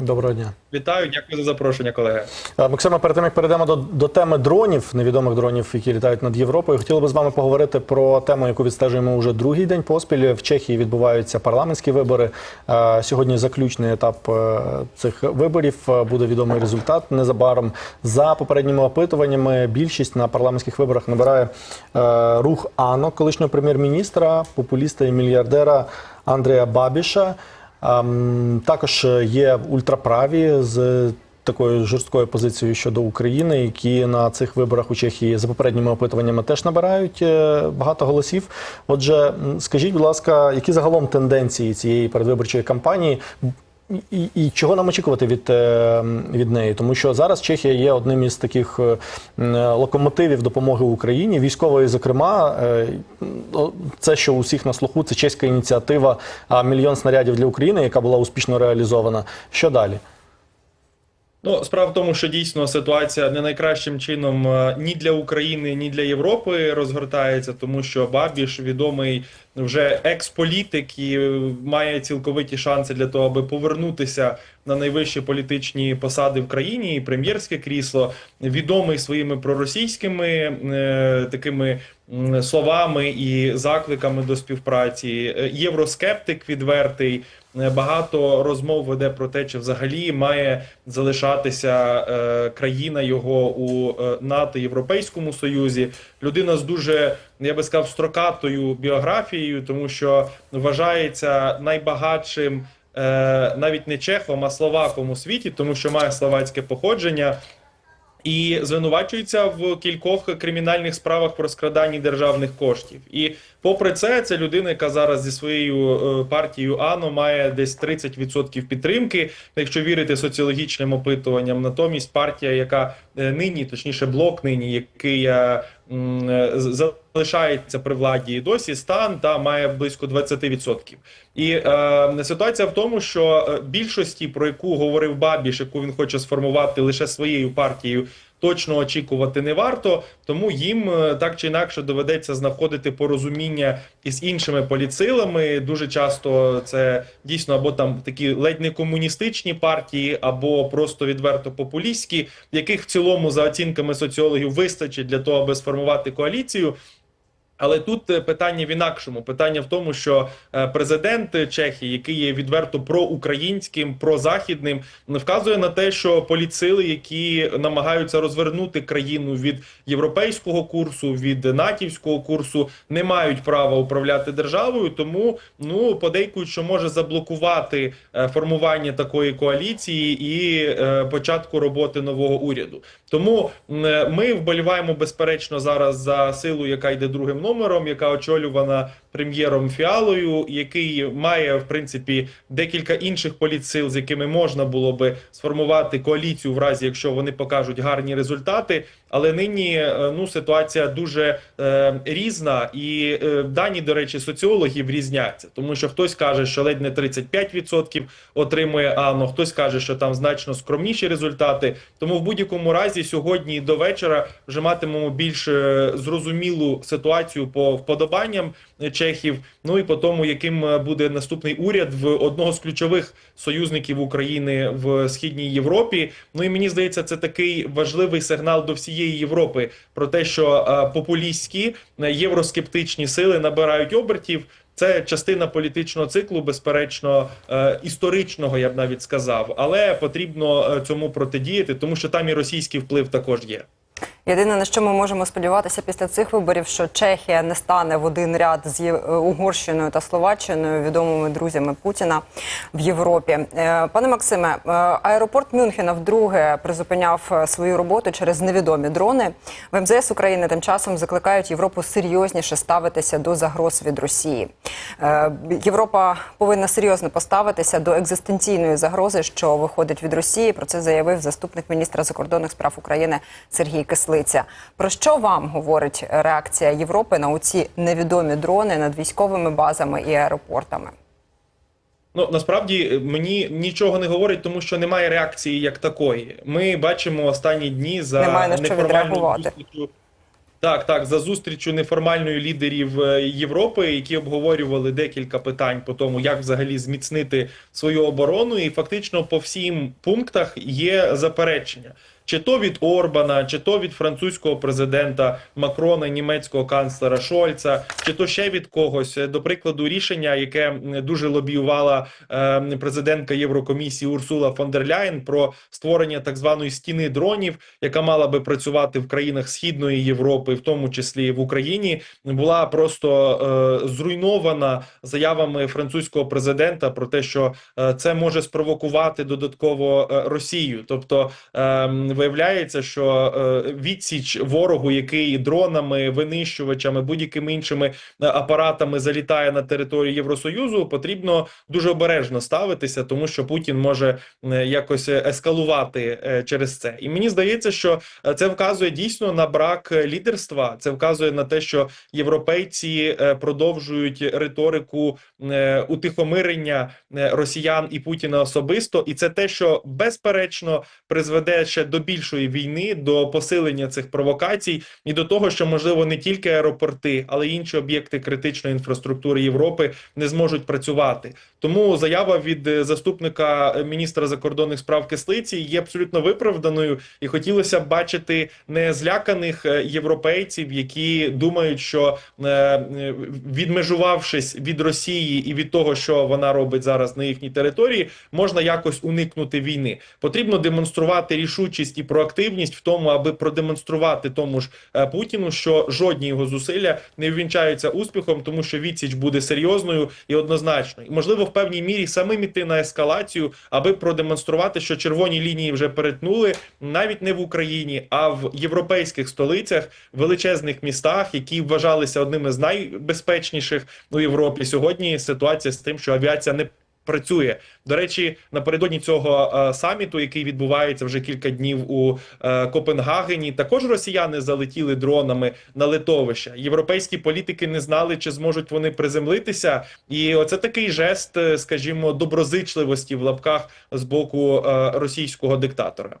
Доброго дня. Вітаю, дякую за запрошення, колеги. Е, Максиме, перед тим як перейдемо до, до теми дронів, невідомих дронів, які літають над Європою, хотіли би з вами поговорити про тему, яку відстежуємо вже другий день поспіль. В Чехії відбуваються парламентські вибори. Е, Сьогодні заключний етап е, цих виборів. Буде відомий результат незабаром. За попередніми опитуваннями, більшість на парламентських виборах набирає рух АНО, колишнього прем'єр-міністра, популіста і мільярдера Андрія Бабіша. Ем, Також є ультраправі з такою жорсткою позицією щодо України, які на цих виборах у Чехії за попередніми опитуваннями теж набирають е, багато голосів. Отже, скажіть, будь ласка, які загалом тенденції цієї передвиборчої кампанії? І, і чого нам очікувати від, е, від неї? Тому що зараз Чехія є одним із таких е, локомотивів допомоги Україні, військової, зокрема, Е, це, що у всіх на слуху, це чеська ініціатива мільйон снарядів для України, яка була успішно реалізована. Що далі? Ну, справа в тому, що дійсно ситуація не найкращим чином е, ні для України, ні для Європи розгортається, тому що Бабіш відомий вже екс-політик і має цілковиті шанси для того, аби повернутися на найвищі політичні посади в країні, і прем'єрське крісло, відомий своїми проросійськими е, такими словами і закликами до співпраці. Євроскептик відвертий. Е, Багато розмов веде про те, чи взагалі має залишатися е, країна його у е, НАТО Європейському Союзі. Людина з дуже, я би сказав, строкатою біографією, тому що вважається найбагатшим е, навіть не чехом, а словаком у світі, тому що має словацьке походження. І звинувачується в кількох кримінальних справах про скрадання державних коштів. І попри це, це людина, яка зараз зі своєю е, партією АНО має десь 30% підтримки, якщо вірити соціологічним опитуванням. Натомість партія, яка нині, точніше, блок нині, який е, е, залишається при владі і досі, стан та має близько 20%. І е, ситуація в тому, що е, більшості, про яку говорив Бабіш, яку він хоче сформувати лише своєю партією, точно очікувати не варто. Тому їм е, так чи інакше доведеться знаходити порозуміння із іншими поліцилами. Дуже часто це дійсно або там такі ледь не комуністичні партії, або просто відверто популістські, яких в цілому за оцінками соціологів вистачить для того, аби сформувати коаліцію. Але тут е, питання в інакшому. Питання в тому, що е, президент Чехії, який є відверто проукраїнським, прозахідним, вказує на те, що політсили, які намагаються розвернути країну від європейського курсу, від натівського курсу, не мають права управляти державою. Тому ну подейкують, що може заблокувати е, формування такої коаліції і початку роботи нового уряду. Тому ми вболіваємо безперечно зараз за силу, яка йде другим номером, яка очолювана прем'єром Фіалою, який має в принципі декілька інших політсил, з якими можна було би сформувати коаліцію, в разі якщо вони покажуть гарні результати. Але нині е, ну ситуація дуже е, різна, і е, дані, до речі, соціологів різняться, тому що хтось каже, що ледь не 35% отримує АНО, хтось каже, що там значно скромніші результати. Тому в будь-якому разі сьогодні до вечора вже матимемо більш е, зрозумілу ситуацію по вподобанням чехів. Ну і по тому, яким е, буде наступний уряд в одного з ключових союзників України в східній Європі. Ну і мені здається, це такий важливий сигнал до всієї Європи про те, що е, популістські е, євроскептичні сили набирають обертів. Це частина політичного циклу, безперечно, історичного, я б навіть сказав, але потрібно цьому протидіяти, тому що там і російський вплив також є. Єдине на що ми можемо сподіватися після цих виборів, що Чехія не стане в один ряд з е, Угорщиною та Словаччиною, відомими друзями Путіна в Європі. Е, Пане Максиме, е, аеропорт Мюнхена вдруге призупиняв свою роботу через невідомі дрони. В МЗС України тим часом закликають Європу серйозніше ставитися до загроз від Росії. Європа повинна серйозно поставитися до екзистенційної загрози, що виходить від Росії. Про це заявив заступник міністра закордонних справ України Сергій Кислиця. Про що вам говорить реакція Європи на оці невідомі дрони над військовими базами і аеропортами? Ну насправді е, мені нічого не говорить, тому що немає реакції як такої. Ми бачимо останні дні за Немає відреагувати. зустрічю Так, так, за зустрічю неформальної лідерів е, Європи, які обговорювали декілька питань по тому, як взагалі зміцнити свою оборону, і фактично по всім пунктах є заперечення. Чи то від Орбана, чи то від французького президента Макрона, німецького канцлера Шольца, чи то ще від когось. До прикладу, рішення, яке дуже лобіювала е, президентка Єврокомісії Урсула фон дер Ляєн про створення так званої стіни дронів, яка мала би працювати в країнах Східної Європи, в тому числі в Україні, була просто е, зруйнована заявами французького президента про те, що е, це може спровокувати додатково е, Росію. Тобто е, виявляється, що е, відсіч ворогу, який дронами, винищувачами, будь-якими іншими е, апаратами залітає на територію Євросоюзу, потрібно дуже обережно ставитися, тому що Путін може е, якось ескалувати через це. І мені здається, що це вказує дійсно на брак лідерства. Це вказує на те, що європейці продовжують риторику утихомирення росіян і Путіна особисто, і це те, що безперечно призведе ще до більшої війни, до посилення цих провокацій і до того, що можливо не тільки аеропорти, але й інші об'єкти критичної інфраструктури Європи не зможуть працювати. Тому заява від е, заступника е, міністра закордонних справ Кислиці є абсолютно виправданою, і хотілося б бачити не зляканих е, європейців, які думають, що відмежувавшись від Росії і від того, що вона робить зараз на їхній території, можна якось уникнути війни. Потрібно демонструвати рішучість і проактивність в тому, аби продемонструвати тому ж е, Путіну, що жодні його зусилля не ввінчаються успіхом, тому що відсіч буде серйозною і однозначною. І можливо, в певній мірі самим іти на ескалацію, аби продемонструвати, що червоні лінії вже перетнули навіть не в Україні, а в європейських столицях, величезних містах, які вважалися одними з найбезпечніших у Європі. Сьогодні ситуація з тим, що авіація не працює. До речі, напередодні цього е, саміту, який відбувається вже кілька днів у е, Копенгагені, також росіяни залетіли дронами на литовище. Європейські політики не знали, чи зможуть вони приземлитися. І оце такий жест, е, скажімо, доброзичливості в лапках з боку е, російського диктатора.